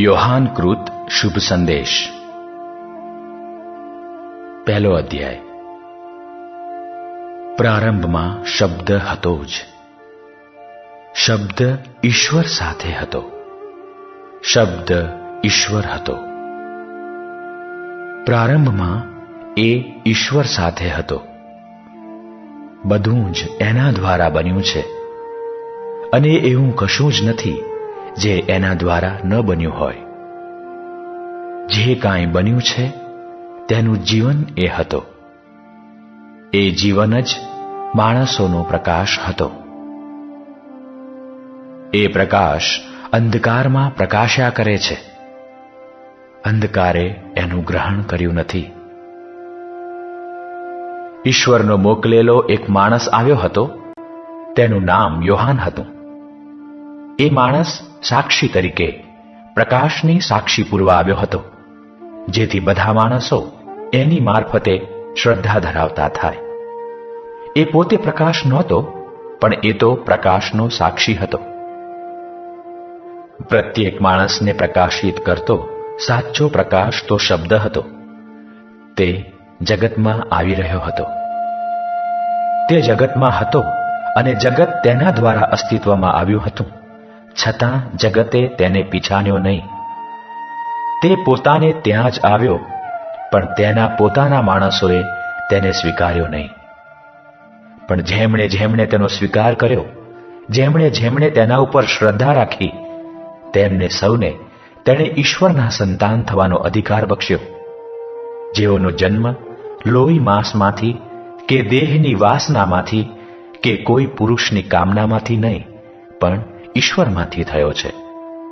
યોહાન કૃત શુભ સંદેશ. પહેલો અધ્યાય. પ્રારંભમાં શબ્દ હતો જ. શબ્દ ઈશ્વર સાથે હતો. શબ્દ ઈશ્વર હતો. પ્રારંભમાં એ ઈશ્વર સાથે હતો. બધું જ એના દ્વારા બન્યું છે. અને એવું કશું જ નથી. જે એના દ્વારા ન બન્યું હોય. જે કાંઈ બન્યું છે, તેનું જીવન એ હતો. એ જીવન જ માણસોનો પ્રકાશ હતો. એ પ્રકાશ અંધકારમાં પ્રકાશ્યા કરે છે. અંધકારે એનું ગ્રહણ કર્યું નથી. ઈશ્વરનો મોકલેલો એક માણસ આવ્યો હતો. તેનું નામ યોહાન હતું. એ માણસ સાક્ષી તરીકે પ્રકાશની સાક્ષી પૂરવા આવ્યો હતો, જેથી બધા માણસો એની મારફતે શ્રદ્ધા ધરાવતા થાય. એ પોતે પ્રકાશ નહોતો, પણ એ તો પ્રકાશનો સાક્ષી હતો. પ્રત્યેક માણસને પ્રકાશિત કરતો સાચો પ્રકાશ તો શબ્દ હતો. તે જગતમાં આવી રહ્યો હતો. તે જગતમાં હતો અને જગત તેના દ્વારા અસ્તિત્વમાં આવ્યું હતું. છતાં જગતે તેને પીછાણ્યો નહીં. તે પોતાને ત્યાં જ આવ્યો, પણ તેના પોતાના માણસોએ તેને સ્વીકાર્યો નહીં. પણ જેમણે જેમણે તેનો સ્વીકાર કર્યો, જેમણે જેમણે તેના ઉપર શ્રદ્ધા રાખી, તેમને સૌને તેણે ઈશ્વરના સંતાન થવાનો અધિકાર બક્ષ્યો. જેઓનો જન્મ લોહી માંસમાંથી કે દેહની વાસનામાંથી કે કોઈ પુરુષની કામનામાંથી નહીં, પણ ઈશ્વરમાંથી થયો છે.